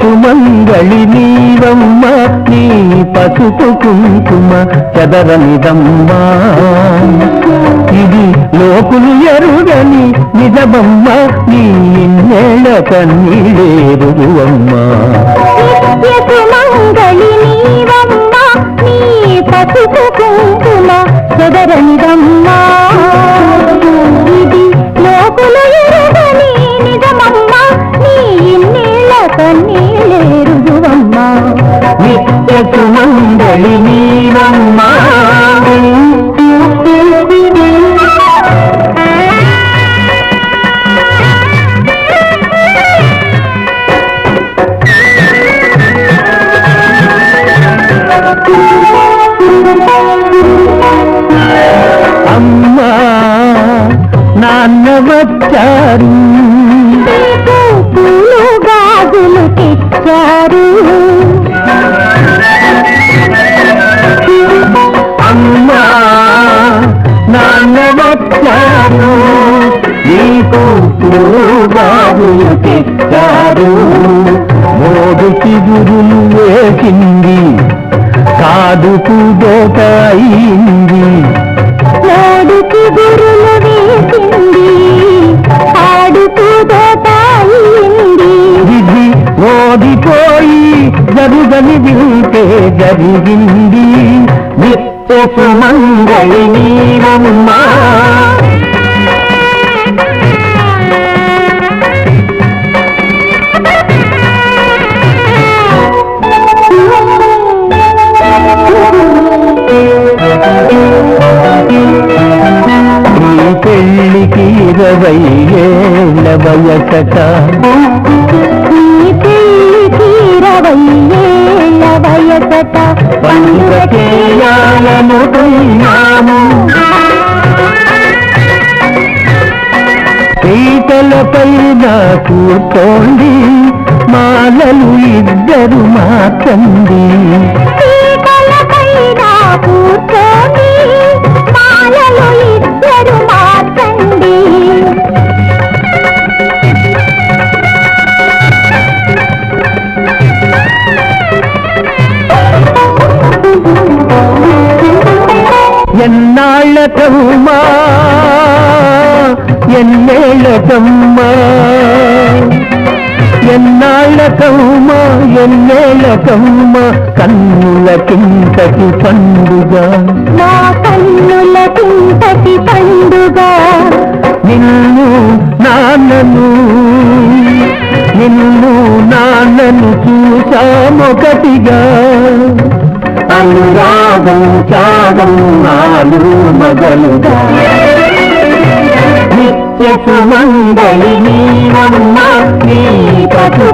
సుమంగళి నీవమ్మ నీ పసుపు కుంకుమ చదరనిదమ్మా. ఇది లోకులు ఎరుగని నిజమమ్మ నీ ఇన్నేళ్ళ కన్నీళ్ళేరువమ్మా మంగళి నీవమ్మ నీ పసుపు కుంకుమ చదరనిదమ్మా. కన్నీళ్ళేరుదువమ్మా నిత్య సుమంగళి నీవమ్మా. అమ్మా నాన్న వచ్చారు. బాబు తెచ్చారు మోడు చిగురులు వేసింది కాదుకు దోట అయింది. గురులు వేసింది ఓడిపోయి జరుగని వింటే జరిగింది. నిత్య సుమంగళి నీవమ్మా ఇరవై ఏళ్ళ వయసట ఈ పెళ్ళికి ఇరవై ఏళ్ళ వయసట పండుగ చేయాలనుకున్నాము పీటలపైన కూర్చోండి మాలలు ఇద్దరు మాకండి ఎన్నాళ్ళకమ్మా ఎన్నేళ్ళకమ్మా ఎన్నాళ్ళకమ్మా ఎన్నేళ్ళకమ్మా కన్నుల కింతటి పండుగ. నా కన్నుల కింతటి పండుగ. నిన్ను నాన్నను నిన్ను నాన్నను చూసామొకటిగా అనురాగం త్యాగం నాలు మగలుగా. నిత్య సుమంగళి నీవమ్మ నీ పసుపు